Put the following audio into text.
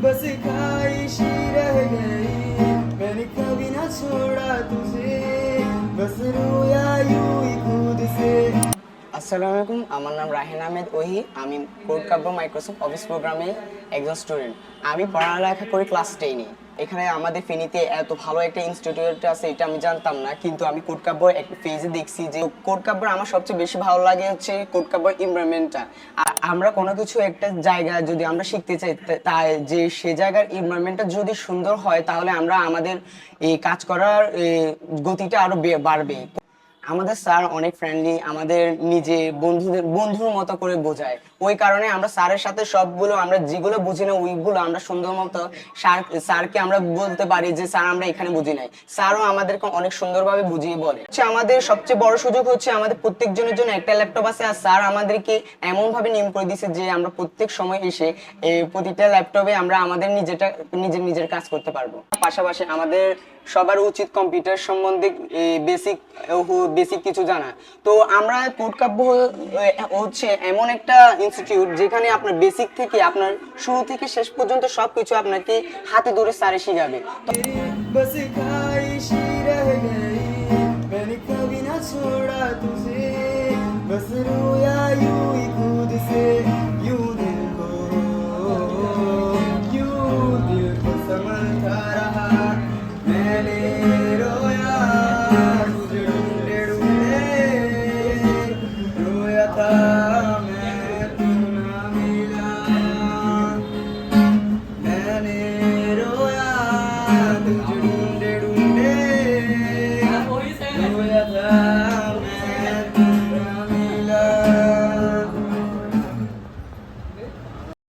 बस ख्वाहिश रह गई। मैंने कभी ना छोड़ा तुझे। बस से আসসালামু আলাইকুম। আমার নাম রাহিন আহমেদ ওহি। আমি কোড কাব্য মাইক্রোসফট অফিস প্রোগ্রামে একজন স্টুডেন্ট আমি পড়ালেখা করি ক্লাস টেনে এখানে আমাদের ফেনীতে এত ভালো একটা ইনস্টিটিউট আছে, এটা আমি জানতাম না। কিন্তু আমি কোড কাব্য একটা পেজে দেখছি যে কোড কাব্যর আমার সবচেয়ে বেশি ভালো লাগে হচ্ছে কোড কাব্যর এনভায়রনমেন্টটা আমরা কোনো কিছু একটা জায়গায় যদি আমরা শিখতে চাই তাই যে সে জায়গার এনভায়রনমেন্টটা যদি সুন্দর হয়, তাহলে আমরা আমাদের এই কাজ করার গতিটা আরও বে- বাড়বে। আমাদের স্যার অনেক ফ্রেন্ডলি আমাদের নিজে বন্ধুদের, বন্ধুর মতো করে বোঝায়। ওই কারণে আমরা স্যারের সাথে সবগুলো, আমরা যেগুলো বুঝি না, ওইগুলো আমরা সুন্দর মতো স্যার, স্যারকে আমরা বলতে পারি যে, স্যার, আমরা এখানে বুঝি নাই। স্যারও আমাদেরকে অনেক সুন্দরভাবে বুঝিয়ে বলে। হচ্ছে আমাদের সবচেয়ে বড় সুযোগ হচ্ছে আমাদের প্রত্যেকজনের জন্য একটা ল্যাপটপ আছে, আর স্যার আমাদেরকে এমন ভাবে নিয়ম করে দিয়েছে যে, আমরা প্রত্যেক সময় এসে প্রতিটা ল্যাপটপে আমরা আমাদের নিজেটা নিজের নিজের কাজ করতে পারব। পাশাপাশি আমাদের সবার উচিত কম্পিউটার সম্বন্ধে বেসিক বেসিক কিছু জানা। তো আমরা কোটকাব্য হচ্ছে এমন একটা ইনস্টিটিউট যেখানে আপনার বেসিক থেকে আপনার শুরু থেকে শেষ পর্যন্ত সব কিছু আপনাকে হাতে ধরে সারে শিখাবে। बस रोया यूं Thank you.